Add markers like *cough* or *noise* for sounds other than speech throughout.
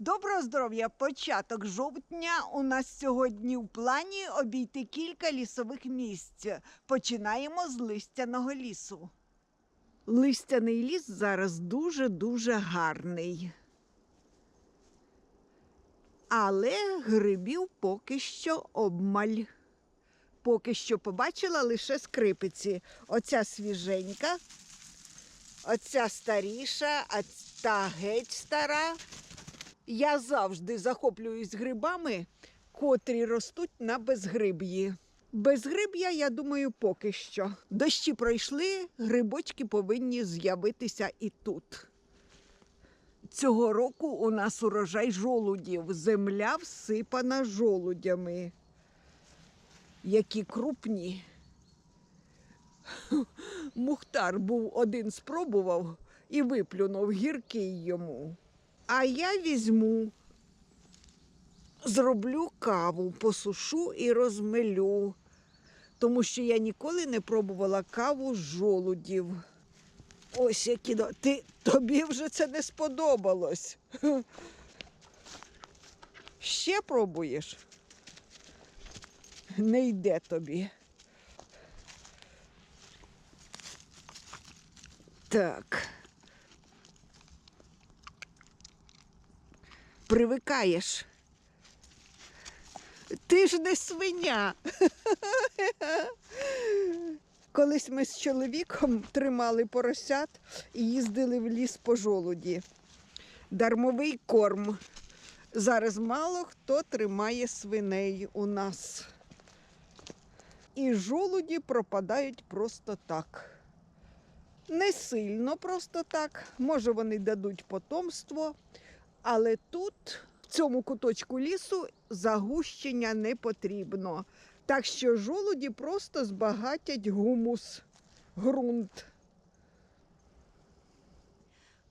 Доброго здоров'я! Початок жовтня. У нас сьогодні в плані обійти кілька лісових місць. Починаємо з листяного лісу. Листяний ліс зараз дуже-дуже гарний. Але грибів поки що обмаль. Поки що побачила лише скрипиці. Оця свіженька, оця старіша, а та геть стара. Я завжди захоплююсь грибами, котрі ростуть на безгриб'ї. Безгриб'я, я думаю, поки що. Дощі пройшли, грибочки повинні з'явитися і тут. Цього року у нас урожай жолудів. Земля всипана жолудями. Які крупні. Мухтар був один спробував і виплюнув гіркий йому. А я візьму, зроблю каву, посушу і розмелю, тому що я ніколи не пробувала каву з жолудів. Ось які. Ти тобі вже це не сподобалось. Ще пробуєш? Не йде тобі. Так. Привикаєш. Ти ж не свиня. *laughs* Колись ми з чоловіком тримали поросят і їздили в ліс по жолуді. Дармовий корм. Зараз мало хто тримає свиней у нас. І жолуді пропадають просто так. Не сильно просто так. Може, вони дадуть потомство, але тут, в цьому куточку лісу, загущення не потрібно. Так що жолуді просто збагатять гумус, ґрунт.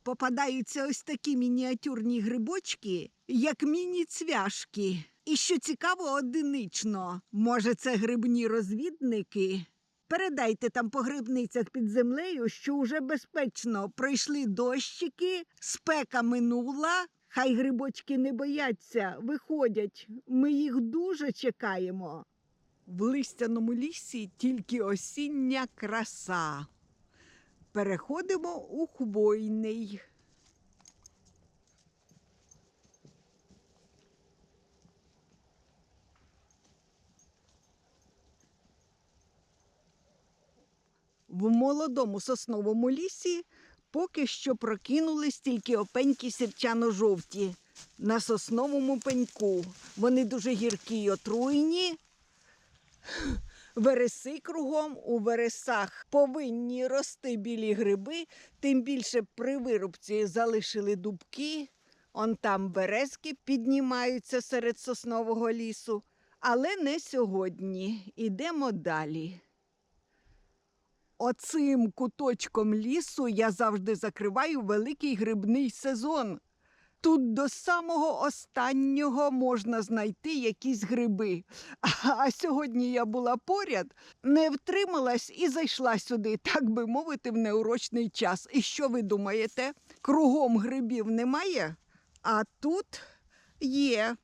Попадаються ось такі мініатюрні грибочки, як міні-цвяшки. І що цікаво, одинично. Може, це грибні розвідники? Передайте там по грибницях під землею, що уже безпечно пройшли дощики, спека минула. Хай грибочки не бояться, виходять. Ми їх дуже чекаємо. В листяному лісі тільки осіння краса. Переходимо у хвойний. В молодому сосновому лісі поки що прокинулись тільки опеньки сірчано-жовті на сосновому пеньку. Вони дуже гіркі й отруйні. Вереси кругом у вересах повинні рости білі гриби, тим більше при вирубці залишили дубки. Он там березки піднімаються серед соснового лісу. Але не сьогодні. Ідемо далі. Оцим куточком лісу я завжди закриваю великий грибний сезон. Тут до самого останнього можна знайти якісь гриби. А сьогодні я була поряд, не втрималась і зайшла сюди, так би мовити, в неурочний час. І що ви думаєте? Кругом грибів немає, а тут є.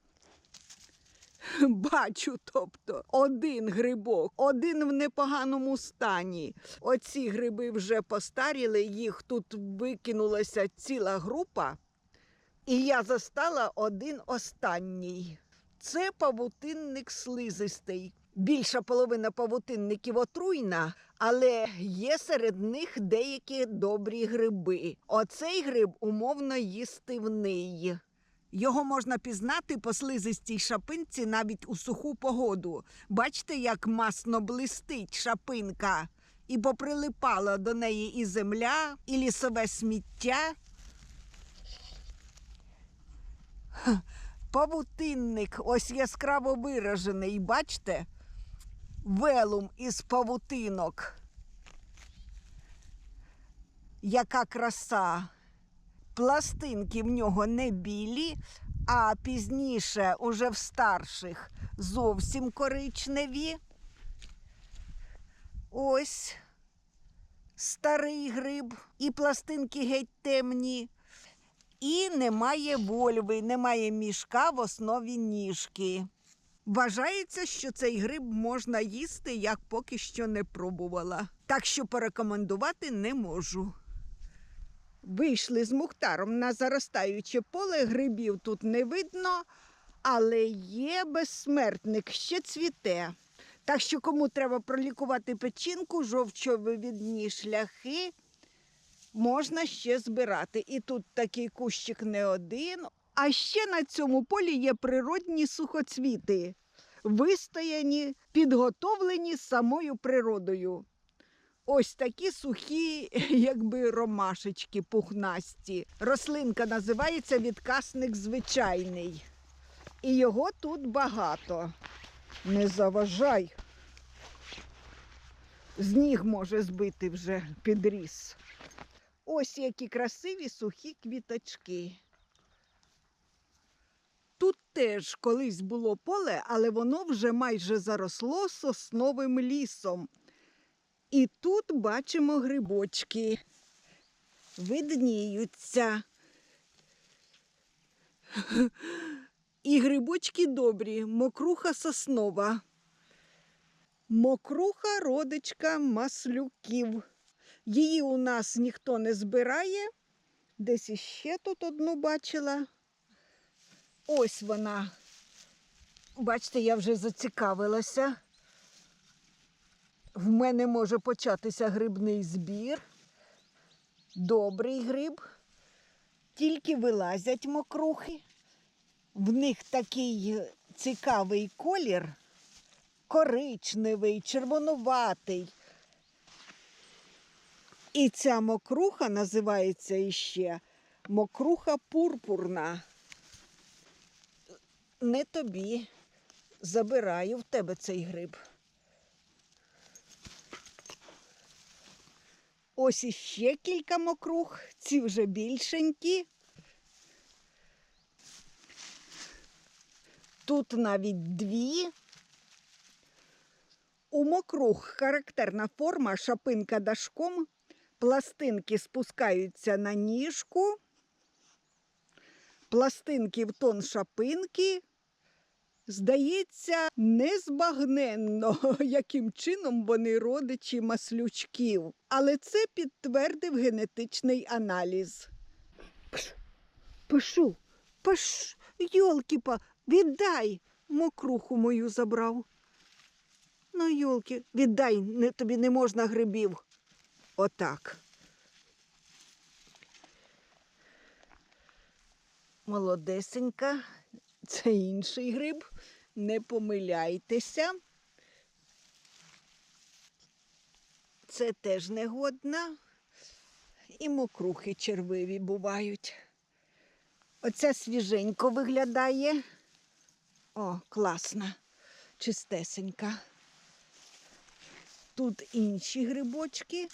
*laughs* Бачу, тобто, один грибок, один в непоганому стані. Оці гриби вже постаріли, їх тут викинулася ціла група. І я застала один останній. Це павутинник слизистий. Більша половина павутинників отруйна, але є серед них деякі добрі гриби. Оцей гриб умовно їстивний. Його можна пізнати по слизистій шапинці навіть у суху погоду. Бачите, як масно блистить шапинка, і поприлипала до неї і земля, і лісове сміття. Павутинник ось яскраво виражений, бачите? Велум із павутинок. Яка краса. Пластинки в нього не білі, а пізніше, уже в старших, зовсім коричневі. Ось старий гриб, і пластинки геть темні. і немає вольви, немає мішка в основі ніжки. Вважається, що цей гриб можна їсти, як поки що не пробувала. Так що порекомендувати не можу. Вийшли з Мухтаром на заростаюче поле, грибів тут не видно, але є безсмертник, ще цвіте. Так що, кому треба пролікувати печінку, жовчовивідні шляхи, можна ще збирати. І тут такий кущик не один. А ще на цьому полі є природні сухоцвіти, вистояні, підготовлені самою природою. Ось такі сухі, *laughs* якби ромашечки пухнасті. Рослинка називається відкасник звичайний. І його тут багато. Не заважай. З ніг може збити вже підріс. Ось які красиві сухі квіточки. Тут теж колись було поле, але воно вже майже заросло сосновим лісом. І тут бачимо грибочки. Видніються. І грибочки добрі, мокруха соснова. Мокруха родичка маслюків. Її у нас ніхто не збирає. Десь іще тут одну бачила. Ось вона. Бачите, я вже зацікавилася. В мене може початися грибний збір. Добрий гриб. Тільки вилазять мокрухи. В них такий цікавий колір, коричневий, червонуватий. І ця мокруха називається іще мокруха пурпурна. Не тобі. Забираю в тебе цей гриб. Ось іще кілька мокрух, ці вже більшенькі. Тут навіть дві. У мокрух характерна форма шапинка дашком. Пластинки спускаються на ніжку, пластинки в тон шапинки. Здається, незбагненно, *laughs* яким чином вони родичі маслючків. Але це підтвердив генетичний аналіз. Пш, пишу, пиш, йолки-па, віддай, мокруху мою забрав. Ну, йолки, віддай, не, тобі не можна грибів. Отак. Молодесенька, це інший гриб. Не помиляйтеся. Це теж негодна. І мокрухи червиві бувають. Оця свіженько виглядає. О, класна, чистесенька. Тут інші грибочки,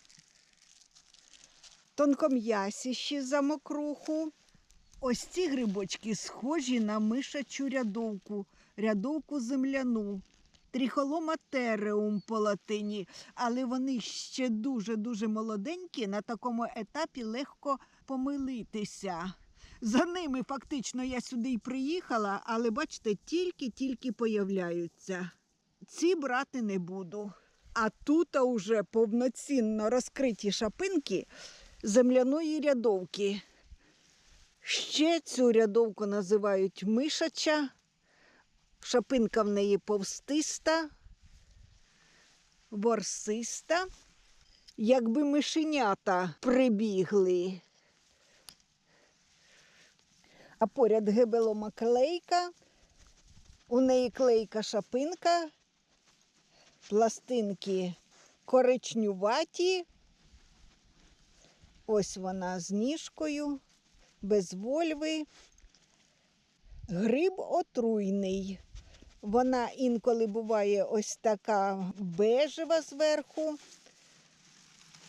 тонком'ясіші за мокруху. Ось ці грибочки схожі на мишачу рядовку, рядовку земляну, тріхолома тереум по латині, але вони ще дуже-дуже молоденькі, на такому етапі легко помилитися. За ними фактично я сюди й приїхала, але бачите, тільки-тільки появляються. Ці брати не буду. А тут уже повноцінно розкриті шапинки земляної рядовки. Ще цю рядовку називають мишача, шапинка в неї повстиста, ворсиста. Якби мишенята прибігли. А поряд гибелома клейка, у неї клейка шапинка, пластинки коричнюваті. Ось вона з ніжкою, без вольви. Гриб отруйний. Вона інколи буває ось така бежева зверху.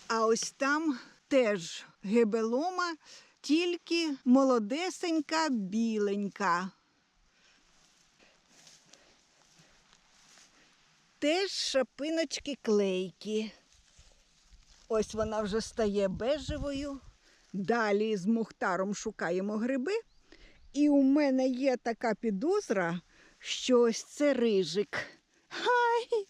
А ось там теж гебелома, тільки молодесенька, біленька. Теж шапиночки клейкі. Ось вона вже стає бежевою, Далі з Мухтаром шукаємо гриби. І у мене є така підозра, що ось це рижик. Хай!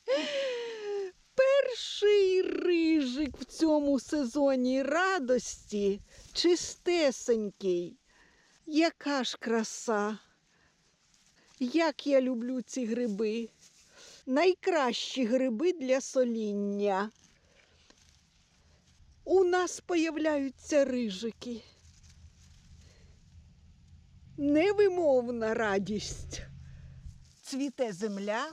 Перший рижик в цьому сезоні радості, чистесенький. Яка ж краса! Як я люблю ці гриби. Найкращі гриби для соління. У нас появляються рижики. Невимовна радість. Цвіте земля,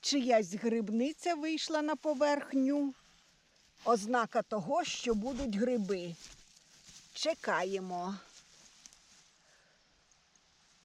чиясь грибниця вийшла на поверхню. Ознака того, що будуть гриби. Чекаємо.